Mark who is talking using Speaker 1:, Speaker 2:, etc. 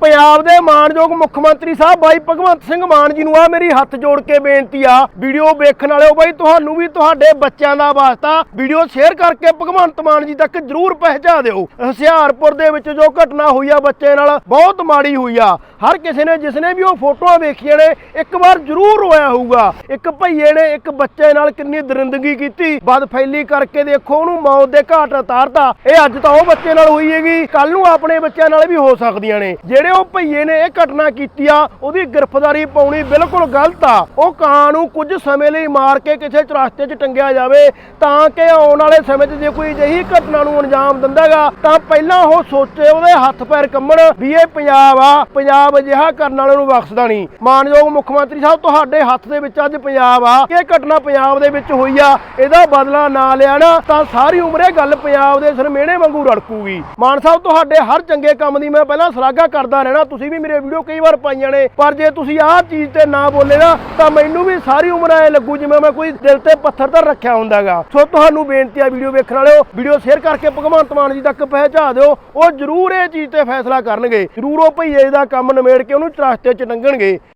Speaker 1: ਪੰਜਾਬ ਦੇ ਮਾਨਯੋਗ ਮੁੱਖ ਮੰਤਰੀ ਸਾਹਿਬ ਬਾਈ ਭਗਵੰਤ ਸਿੰਘ ਮਾਨ ਜੀ ਨੂੰ ਆ ਮੇਰੀ ਹੱਥ ਜੋੜ ਕੇ ਬੇਨਤੀ ਆ, ਵੀਡੀਓ ਵੇਖਣ ਵਾਲਿਓ ਬਾਈ, ਤੁਹਾਨੂੰ ਵੀ ਤੁਹਾਡੇ ਬੱਚਿਆਂ ਦਾ ਵਾਸਤਾ ਵੀਡੀਓ ਸ਼ੇਅਰ ਕਰਕੇ ਭਗਵੰਤ ਮਾਨ ਜੀ ਤੱਕ ਜਰੂਰ ਪਹੁੰਚਾ ਦਿਓ। ਹੁਸ਼ਿਆਰਪੁਰ ਦੇ ਵਿੱਚ ਜੋ ਘਟਨਾ ਹੋਈ ਆ ਬੱਚੇ ਨਾਲ, ਬਹੁਤ ਮਾੜੀ ਹੋਈ ਆ। ਹਰ ਕਿਸੇ ਨੇ ਜਿਸਨੇ ਵੀ ਉਹ ਫੋਟੋਆਂ ਵੇਖੀਆਂ ਨੇ, ਇੱਕ ਵਾਰ ਜਰੂਰ ਰੋਇਆ ਹੋਊਗਾ। ਇੱਕ ਭਈਏ ਨੇ ਇੱਕ ਬੱਚੇ ਨਾਲ ਕਿੰਨੀ ਦਰਿੰਦਗੀ ਕੀਤੀ। ਬਦ ਫੈਲੀ ਕਰਕੇ ਦੇਖੋ, ਉਹਨੂੰ ਮੌਤ ਦੇ ਘਾਟ ਉਤਾਰਤਾ। ਇਹ ਅੱਜ ਤਾਂ ਉਹ ਬੱਚੇ ਨਾਲ ਹੋਈ ਹੈਗੀ। ਕੱਲ ਨੂੰ ਆਪਣੇ ਬੱਚਿਆਂ ਨਾਲ ਵੀ ਹੋ ਸਕਦੀਆਂ ਨੇ। ਜਿਹੜੇ ਉਹ ਭਈਏ ਨੇ ਇਹ ਘਟਨਾ ਕੀਤੀ ਆ, ਉਹਦੀ ਗ੍ਰਿਫਤਾਰੀ ਪਾਉਣੀ ਬਿਲਕੁਲ ਗਲਤ ਆ। ਉਹ ਕਾਂ ਨੂੰ ਕੁਝ ਸਮੇਂ ਲਈ ਮਾਰ ਕੇ ਕਿਸੇ ਚਰਸਤੇ 'ਚ ਟੰਗਿਆ ਜਾਵੇ, ਤਾਂ ਕਿ ਆਉਣ ਵਾਲੇ ਸਮੇਂ 'ਚ ਜੇ ਕੋਈ ਅਜਿਹੀ ਘਟਨਾ ਨੂੰ ਅੰਜਾਮ ਦਿੰਦਾਗਾ ਤਾਂ ਪਹਿਲਾਂ ਉਹ ਸੋਚੇ ਉਹਦੇ ਹੱਥ ਪੈਰ ਕੰਮਣ ਵੀ ਇਹ ਪੰਜਾਬ ਆ, ਪੰਜਾਬ ਅਜਿਹਾ ਕਰਨ ਵਾਲਿਆਂ ਨੂੰ ਬਖਸ਼ਦਾ ਨਹੀਂ। ਮਾਨਯੋਗ ਮੁੱਖ ਮੰਤਰੀ ਸਾਹਿਬ, ਤੁਹਾਡੇ ਹੱਥ ਦੇ ਵਿੱਚ ਅੱਜ ਪੰਜਾਬ ਆ। ਇਹ ਘਟਨਾ ਪੰਜਾਬ ਦੇ ਵਿੱਚ ਹੋਈ ਆ। ਇਹਦਾ ਬਦਲਾ ਨਾ ਲਿਆ ਨਾ, ਤਾਂ ਸਾਰੀ ਉਮਰ ਇਹ ਗੱਲ ਪੰਜਾਬ ਦੇ ਸਰਮੇਣੇ ਵਾਂਗੂ ਰੜਕੂਗੀ ਮਾਨ ਸਾਹਿਬ, ਤੁਹਾਡੇ ਹਰ ਚੰਗੇ ਕੰਮ ਦੀ ਮੈਂ ਪਹਿਲਾਂ ਸ਼ਲਾਘਾ ਕਰਦਾ ਰਹਿਣਾ। ਤੁਸੀਂ ਵੀ ਮੇਰੇ ਵੀਡੀਓ ਕਈ ਵਾਰ ਪਾਈਆਂ ਨੇ, ਪਰ ਜੇ ਤੁਸੀਂ ਆਹ ਚੀਜ਼ ਤੇ ਨਾ ਬੋਲੇ ਨਾ, ਤਾਂ ਮੈਨੂੰ ਵੀ ਸਾਰੀ ਉਮਰ ਐ ਲੱਗੂ ਜਿਵੇਂ ਮੈਂ ਕੋਈ ਦਿਲ ਤੇ ਪੱਥਰ ਤਾਂ ਰੱਖਿਆ ਹੁੰਦਾਗਾ। ਸੋ ਤੁਹਾਨੂੰ ਬੇਨਤੀ ਆ ਵੀਡੀਓ ਵੇਖਣ ਵਾਲਿਓ, ਵੀਡੀਓ ਸ਼ੇਅਰ ਕਰਕੇ ਭਗਵੰਤ ਮਾਨ ਜੀ ਤੱਕ ਪਹੁੰਚਾ ਦਿਓ। ਉਹ ਜ਼ਰੂਰ ਇਹ ਚੀਜ਼ ਤੇ ਫੈਸਲਾ ਕਰਨਗੇ। ਜ਼ਰੂਰ ਉਹ ਭਈਏ ਦਾ ਕੰਮ ਨਿਮੇੜ ਕੇ ਉਹਨੂੰ ਰਸਤੇ ਚ ਲੰਘਣਗੇ।